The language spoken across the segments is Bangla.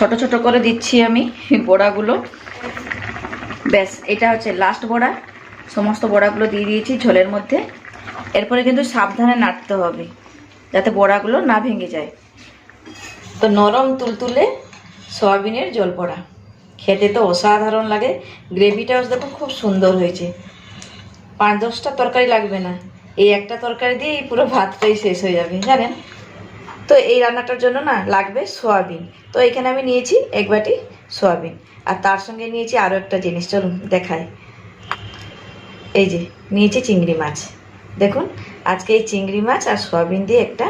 ছোট ছোট করে দিচ্ছি আমি বড়াগুলো। ব্যাস, এটা হচ্ছে লাস্ট বড়া। সমস্ত বড়াগুলো দিয়ে দিয়েছি ঝোলের মধ্যে। এরপরে কিন্তু সাবধানে নাড়তে হবে, যাতে বড়াগুলো না ভেঙে যায়। তো নরম তুলতুলে সয়াবিনের জল পড়া খেতে তো অসাধারণ লাগে। গ্রেভিটাও দেখো খুব সুন্দর হয়েছে। পাঁচ দশটা তরকারি লাগবে না। এই একটা তরকারি দিয়েই পুরো ভাতটাই শেষ হয়ে যাবে, জানেন? তো এই রান্নাটার জন্য না লাগবে সোয়াবিন। তো এখানে আমি নিয়েছি এক বাটি সয়াবিন। আর তার সঙ্গে নিয়েছি আরও একটা জিনিস, চলুন দেখায় এই যে, নিয়েছি চিংড়ি মাছ। দেখুন, আজকে এই চিংড়ি মাছ আর সোয়াবিন দিয়ে একটা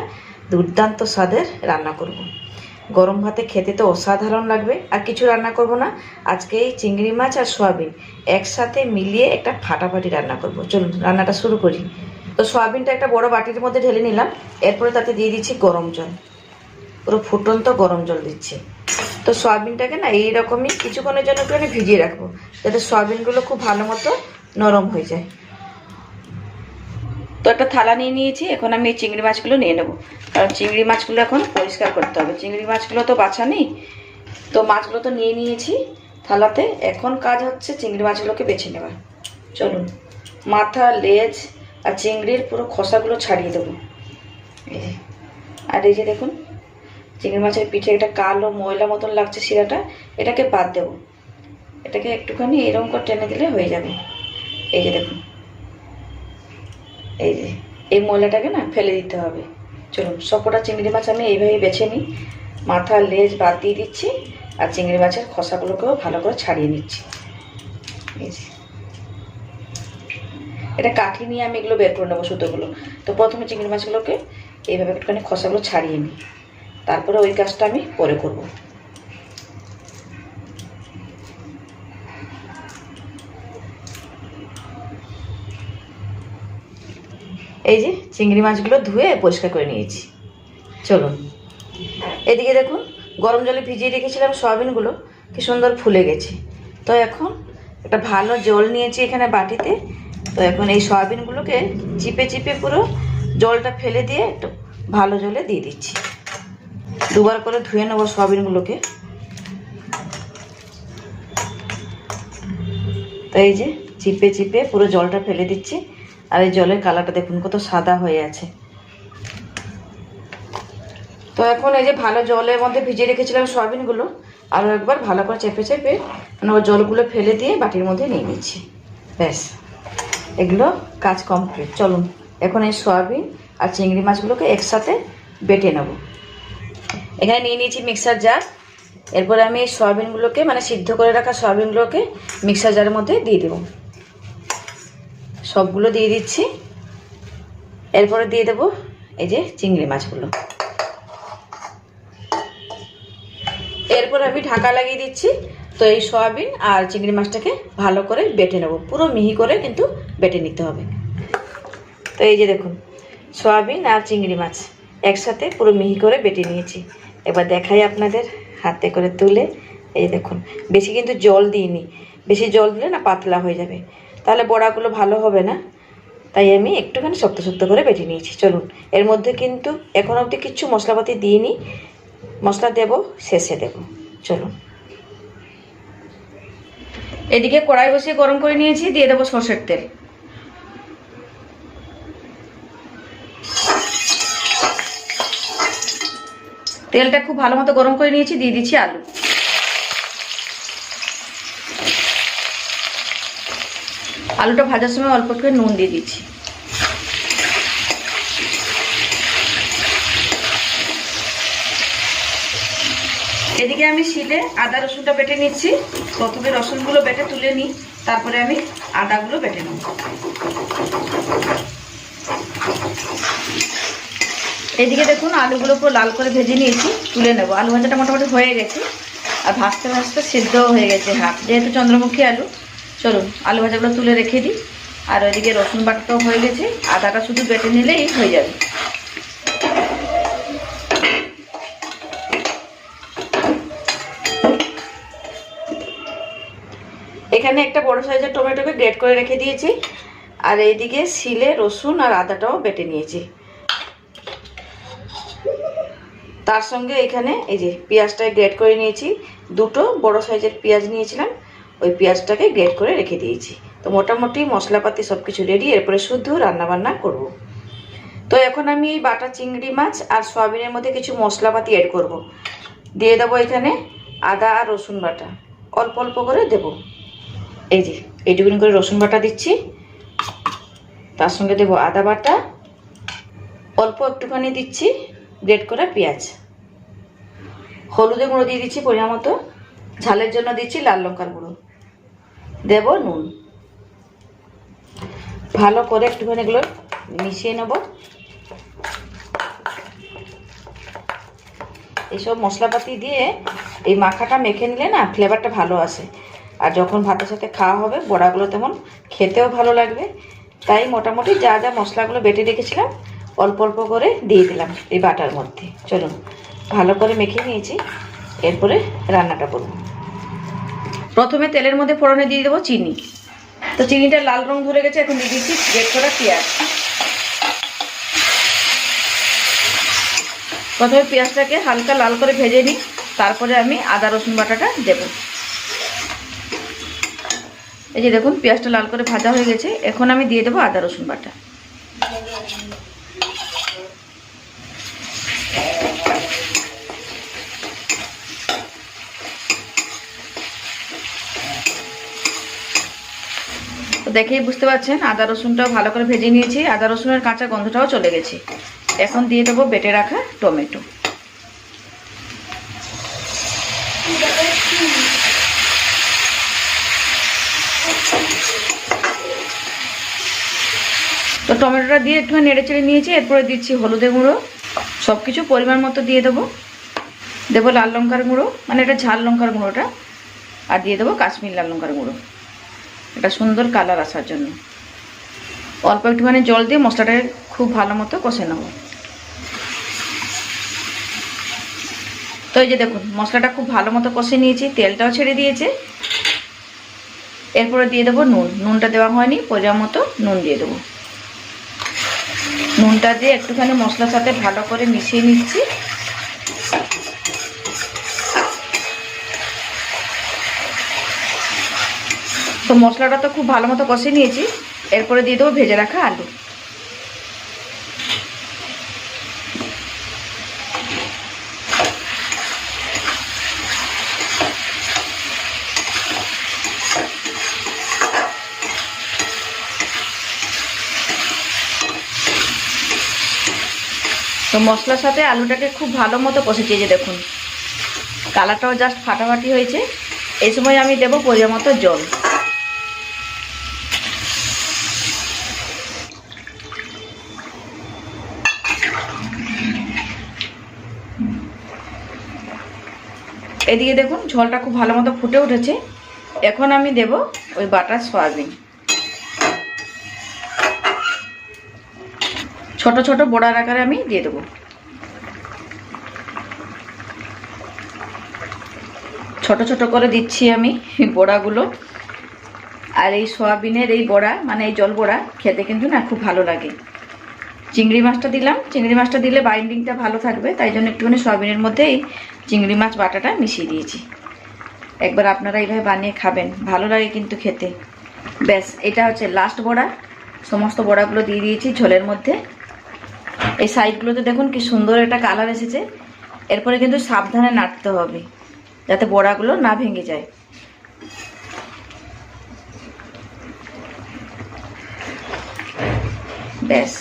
দুর্দান্ত স্বাদের রান্না করব। গরম ভাতে খেতে তো অসাধারণ লাগবে, আর কিছু রান্না করব না। আজকে এই চিংড়ি মাছ আর সোয়াবিন একসাথে মিলিয়ে একটা ফাটাফাটি রান্না করব। চলুন, রান্নাটা শুরু করি। তো সয়াবিনটা একটা বড় বাটির মধ্যে ঢেলে নিলাম। এরপরে তাতে দিয়ে দিচ্ছি গরম জল। পুরো ফুটন্ত গরম জল দিচ্ছি। তো সয়াবিনটাকে না এইরকমই কিছুক্ষণের জন্য একটুখানি ভিজিয়ে রাখব, যাতে সয়াবিনগুলো খুব ভালো মতো নরম হয়ে যায়। তো একটা থালা নিয়ে নিয়েছি, এখন আমি এই চিংড়ি মাছগুলো নিয়ে নেব। কারণ চিংড়ি মাছগুলো এখন পরিষ্কার করতে হবে। চিংড়ি মাছগুলো তো বাছা নেই। তো মাছগুলো তো নিয়ে নিয়েছি থালাতে। এখন কাজ হচ্ছে চিংড়ি মাছগুলোকে বেছে নেওয়া। চলুন। মাথা, লেজ আর চিংড়ির পুরো খোসাগুলো ছাড়িয়ে দেবো। আর এই যে দেখুন, চিংড়ি মাছের পিঠে একটা কালো ময়লা মতন লাগছে শিরাটা, এটাকে বাদ দেবো। এটাকে একটুখানি এরকম করে টেনে দিলে হয়ে যাবে। এই যে দেখুন। এই যে, এই ময়লাটাকে না ফেলে দিতে হবে। চলুন, সবকটা চিংড়ি মাছ আমি এইভাবে বেছে নিই। মাথা, লেজ বাদ দিয়ে দিচ্ছি, আর চিংড়ি মাছের খোসাগুলোকেও ভালো করে ছাড়িয়ে নিচ্ছি। এই যে। এটা কাঠি নিয়ে আমি এগুলো বের করে নেব সুতোগুলো। তো প্রথমে চিংড়ি মাছগুলোকে এইভাবে একটুখানি খোসাগুলো ছাড়িয়ে নিই। তারপরে ওই কাজটা আমি পরে করব। এই যে চিংড়ি মাছগুলো ধুয়ে পরিষ্কার করে নিয়েছি। চলুন। এদিকে দেখুন, গরম জলে ভিজিয়ে রেখেছিলাম সয়াবিনগুলো। কি সুন্দর ফুলে গেছে। তো এখন একটা ভালো জল নিয়েছি এখানে বাটিতে। তো এখন এই সয়াবিনগুলোকে চিপে চিপে পুরো জলটা ফেলে দিয়ে একটু ভালো জলে দিয়ে দিচ্ছি। দুবার করে ধুয়ে নেব সয়াবিনগুলোকে। তো এই যে চিপে চিপে পুরো জলটা ফেলে দিচ্ছি। আর এই জলের কালারটা দেখুন কত সাদা হয়ে আছে। তো এখন এই যে ভালো জলের মধ্যে ভিজিয়ে রেখেছিলাম সয়াবিনগুলো আরও একবার ভালো করে চেপে চেপে মানে জলগুলো ফেলে দিয়ে বাটির মধ্যে নিয়ে নিচ্ছি। ব্যাস। এগুলো কাজ কমপ্লিট চলুন, এখন এই সয়াবিন আর চিংড়ি মাছগুলোকে একসাথে বেটে নেব। এখানে নিয়ে নিয়েছি মিক্সার জার এরপরে আমি এই সয়াবিনগুলোকে মানে সিদ্ধ করে রাখা সয়াবিনগুলোকে মিক্সার জারের মধ্যে দিয়ে দেবো। সবগুলো দিয়ে দিচ্ছি। এরপরে দিয়ে দেবো এই যে চিংড়ি মাছগুলো। এরপর আমি ঢাকা লাগিয়ে দিচ্ছি। তো এই সয়াবিন আর চিংড়ি মাছটাকে ভালো করে বেটে নেব। পুরো মিহি করে কিন্তু বেটে নিতে হবে। তো এই যে দেখুন, সয়াবিন আর চিংড়ি মাছ একসাথে পুরো মিহি করে বেটে নিয়েছি। এবার দেখাই আপনাদের হাতে করে তুলে। এই দেখুন, বেশি কিন্তু জল দিইনি। বেশি জল দিলে না পাতলা হয়ে যাবে। তাহলে বড়াগুলো ভালো হবে না। তাই আমি একটুখানি শক্ত শক্ত করে বেটে নিয়েছি। চলুন, এর মধ্যে কিন্তু এখন অবধি কিচ্ছু মশলাপাতি দিইনি। মশলা দেব, শেষে দেব। চলুন। এদিকে কড়াই বসিয়ে গরম করে নিয়েছি, দিয়ে দেবো সর্ষের তেল। তেলটা খুব ভালো মতো গরম করে নিয়েছি, দিয়ে দিচ্ছি আলু। আলুটা ভাজার সময় অল্প একটু নুন দিয়ে দিচ্ছি। এদিকে আমি শিলে আদা রসুনটা বেটে নিচ্ছি। প্রথমে রসুনগুলো বেটে তুলে নিই, তারপরে আমি আদাগুলো বেটে নেব। এদিকে দেখুন আলুগুলো পুরো লাল করে ভেজে নিয়েছি, তুলে নেব। আলু ভাজাটা মোটামুটি হয়ে গেছে আর ভাজতে ভাজতে সিদ্ধও হয়ে গেছে হাফ। যেহেতু চন্দ্রমুখী আলু, চলুন আলু ভাজাগুলো তুলে রেখে দিই। আর ওইদিকে রসুন বাটাটাও হয়ে গেছে, আদাটা শুধু বেটে নিলেই হয়ে যাবে। এখানে একটা বড় সাইজের টমেটোকে গ্রেট করে রেখে দিয়েছি। আর এইদিকে শিলে রসুন আর আদাটাও বেটে নিয়েছি। তার সঙ্গে এখানে এই যে পেঁয়াজটা গ্রেড করে নিয়েছি। দুটো বড় সাইজের পেঁয়াজ নিয়েছিলাম। ওই পেঁয়াজটাকে গ্রেড করে রেখে দিয়েছি। তো মোটামুটি মশলাপাতি সব কিছু রেডি এরপরে শুদ্ধ রান্নাবান্না করব। তো এখন আমি এই বাটা চিংড়ি মাছ আর সয়াবিনের মধ্যে কিছু মশলাপাতি অ্যাড করব। দিয়ে দেবো এখানে আদা আর রসুন বাটা। অল্প অল্প করে দেব। এই যে, এইটুকুনি করে রসুন বাটা দিচ্ছি। তার সঙ্গে দেবো আদা বাটা। অল্প একটুখানি দিচ্ছি গ্রেট করা পেঁয়াজ। হলুদের গুঁড়ো দিয়ে দিচ্ছি পরিমাণ মতো। ঝালের জন্য দিচ্ছি লাল লঙ্কার গুঁড়ো। দেব নুন। ভালো করে একটুখানি এগুলো মিশিয়ে নেব। এইসব মশলাপাতি দিয়ে এই মাখাটা মেখে নিলে না ফ্লেভারটা ভালো আসে। আর যখন ভাতের সাথে খাওয়া হবে, বড়াগুলো তেমন খেতেও ভালো লাগবে। তাই মোটামুটি যা যা মশলাগুলো বেটে রেখেছিলাম, অল্প অল্প করে দিয়ে দিলাম এই বাটার মধ্যে। চলুন, ভালো করে মেখে নিয়েছি। এরপরে রান্নাটা করব। প্রথমে তেলের মধ্যে ফোড়নে দিয়ে দেবো চিনি। তো চিনিটা লাল রং ধরে গেছে, এখন দিয়ে দিচ্ছি গ্রেট করা পেঁয়াজ। প্রথমে পেঁয়াজটাকে হালকা লাল করে ভেজে নিই, তারপরে আমি আদা রসুন বাটাটা দেব। এই যে দেখুন, পেঁয়াজটা লাল করে ভাজা হয়ে গেছে। এখন আমি দিয়ে দেবো আদা, রসুন বাটা। দেখেই বুঝতে পারছেন, আদা, রসুনটাও ভালো করে ভেজে নিয়েছি। আদা, রসুনের কাঁচা গন্ধটাও চলে গেছে। এখন দিয়ে দেবো বেটে রাখা টমেটো। টমেটোটা দিয়ে একটু নেড়ে চেড়ে নিয়েছি, এরপরে দিচ্ছি হলুদে গুঁড়ো। সব কিছু পরিমাণ মতো দিয়ে দেবো। দেবো লাল লঙ্কার গুঁড়ো মানে এটা ঝাল লঙ্কার গুঁড়োটা। আর দিয়ে দেবো কাশ্মীর লাল লঙ্কার গুঁড়ো। এটা সুন্দর কালার আসার জন্য। অল্প একটুখানি জল দিয়ে মশলাটাকে খুব ভালো মতো কষে নেব। তো এই যে দেখুন, মশলাটা খুব ভালো মতো কষে নিয়েছি, তেলটাও ছেড়ে দিয়েছে। এরপরে দিয়ে দেবো নুন। নুনটা দেওয়া হয়নি, পরিমাণ মতো নুন দিয়ে দেবো। নুনটা দিয়ে একটুখানি মশলার সাথে ভালো করে মিশিয়ে নিচ্ছি। তো মশলাটা তো খুব ভালো মতো কষে নিয়েছি। এরপরে দিয়ে দেবো ভেজে রাখা আলু। তো মশলার সাথে আলুটাকে খুব ভালো মতো এই যে দেখুন। কালারটাও জাস্ট ফাটাফাটি হয়েছে। এই সময় আমি দেবো পরিমাণ মতো জল। এদিকে দেখুন, ঝোলটা খুব ভালো মতো ফুটে উঠেছে। এখন আমি দেব ওই বাটার সয়াবিন। ছোট ছোট বড়ার আকারে আমি দিয়ে দেবো। ছোট ছোট করে দিচ্ছি আমি বড়াগুলো। আর এই সয়াবিনের এই বড়া মানে এই জল বড়া, খেতে কিন্তু না খুব ভালো লাগে। চিংড়ি মাছটা দিলাম। চিংড়ি মাছটা দিলে বাইন্ডিংটা ভালো থাকবে, তাই জন্য একটুখানি সয়াবিনের মধ্যে এই চিংড়ি মাছ বাটাটা মিশিয়ে দিয়েছি। একবার আপনারা এইভাবে বানিয়ে খাবেন, ভালো লাগে কিন্তু খেতে। ব্যাস, এটা হচ্ছে লাস্ট বড়া। সমস্ত বড়াগুলো দিয়ে দিয়েছি ঝোলের মধ্যে। এই সাইডগুলোতে দেখুন কি সুন্দর একটা কালার এসেছে। এরপরে কিন্তু সাবধানে নাড়তে হবে, যাতে বড়াগুলো না ভেঙে যায়। ব্যাস,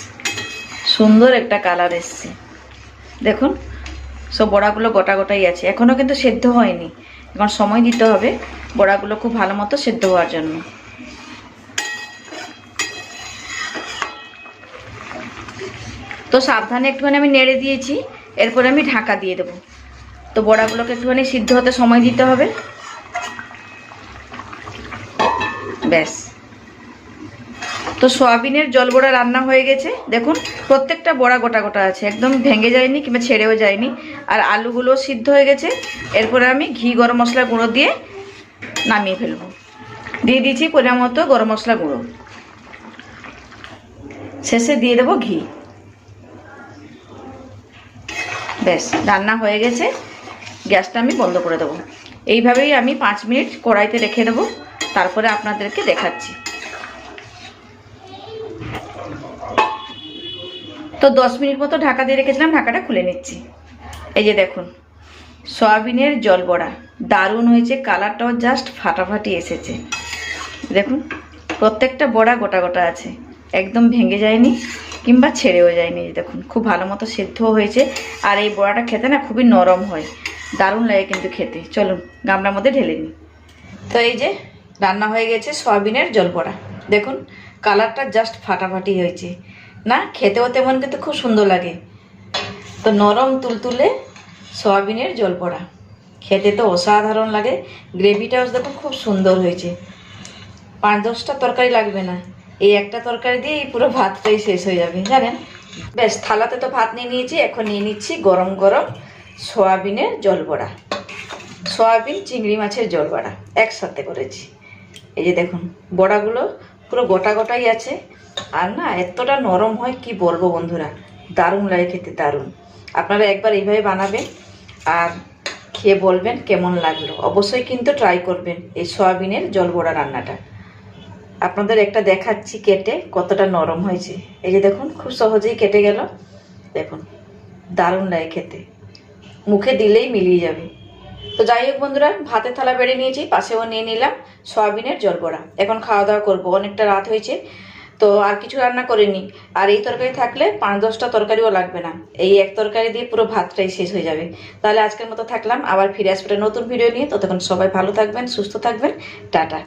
সুন্দর একটা কালার এসছে। দেখুন, সব বড়াগুলো গোটা গোটাই আছে। এখনও কিন্তু সেদ্ধ হয়নি। এখন সময় দিতে হবে বড়াগুলো খুব ভালো মতো সেদ্ধ হওয়ার জন্য। তো সাবধানে একটুখানি আমি নেড়ে দিয়েছি, এরপরে আমি ঢাকা দিয়ে দেবো। তো বড়াগুলোকে একটুখানি সিদ্ধ হতে সময় দিতে হবে। ব্যাস। তো সয়াবিনের জল বড়া রান্না হয়ে গেছে। দেখুন, প্রত্যেকটা বড়া গোটা গোটা আছে, একদম ভেঙে যায়নি কিংবা ছেড়েও যায়নি। আর আলুগুলো সিদ্ধ হয়ে গেছে। এরপরে আমি ঘি, গরম মশলা গুঁড়ো দিয়ে নামিয়ে ফেলব। দিয়ে দিয়েছি পরিমাণ মতো গরম মশলা গুঁড়ো। শেষে দিয়ে দেবো ঘি। ব্যাস, রান্না হয়ে গেছে। গ্যাসটা আমি বন্ধ করে দেবো। এইভাবেই আমি পাঁচ মিনিট কড়াইতে রেখে দেবো। তারপরে আপনাদেরকে দেখাচ্ছি। তো দশ মিনিট মতো ঢাকা দিয়ে রেখেছিলাম, ঢাকাটা খুলে নিচ্ছি। এই যে দেখুন, সয়াবিনের জল বড়া। দারুণ হয়েছে, কালারটাও জাস্ট ফাটাফাটি এসেছে। দেখুন, প্রত্যেকটা বড়া গোটা গোটা আছে। একদম ভেঙে যায়নি। কিংবা ছেড়েও যায়নি দেখুন, খুব ভালো মতো সেদ্ধও হয়েছে। আর এই বড়াটা খেতে না খুবই নরম হয়। দারুণ লাগে কিন্তু খেতে। চলুন, গামলার মধ্যে ঢেলে নিই। তো এই যে রান্না হয়ে গেছে সয়াবিনের জল বড়া। দেখুন, কালারটা জাস্ট ফাটাফাটি হয়েছে। না, খেতেও তেমন কিন্তু খুব সুন্দর লাগে। তো নরম তুলতুলে সয়াবিনের জল পড়া খেতে তো অসাধারণ লাগে। গ্রেভিটাও দেখুন খুব সুন্দর হয়েছে। পাঁচ দশটা তরকারি লাগবে না। এই একটা তরকারি দিয়ে এই পুরো ভাতটাই শেষ হয়ে যাবে, জানেন? বেশ, থালাতে তো ভাত নিয়ে নিয়েছি, এখন নিয়ে নিচ্ছি গরম গরম সয়াবিনের জল বড়া সয়াবিন, চিংড়ি মাছের জল বড়া একসাথে করেছি। এই যে দেখুন, বড়াগুলো পুরো গোটা গোটাই আছে। আর না, এতটা নরম হয়, কি বলব বন্ধুরা? দারুণ লাগে খেতে, দারুণ। আপনারা একবার এইভাবে বানাবেন আর খেয়ে বলবেন কেমন লাগল। অবশ্যই কিন্তু ট্রাই করবেন এই সয়াবিনের জল বড়া রান্নাটা। আপনাদের একটা দেখাচ্ছি কেটে কতটা নরম হয়েছে। এই যে দেখুন, খুব সহজেই কেটে গেল। দেখুন, দারুণ লাগে খেতে। মুখে দিলেই মিলিয়ে যাবে। তো যাই হোক বন্ধুরা, ভাতের থালা বেড়ে নিয়েছি, পাশেও নিয়ে নিলাম সয়াবিনের জল বড়া এখন খাওয়া দাওয়া করব, অনেকটা রাত হয়েছে, তো আর কিছু রান্না করিনি আর এই তরকারি থাকলে পাঁচ দশটা তরকারিও লাগবে না। এই এক তরকারি দিয়ে পুরো ভাতটাই শেষ হয়ে যাবে। তাহলে আজকের মতো থাকলাম, আবার ফিরে আসবে নতুন ভিডিও নিয়ে। ততক্ষণ সবাই ভালো থাকবেন, সুস্থ থাকবেন। টাটা।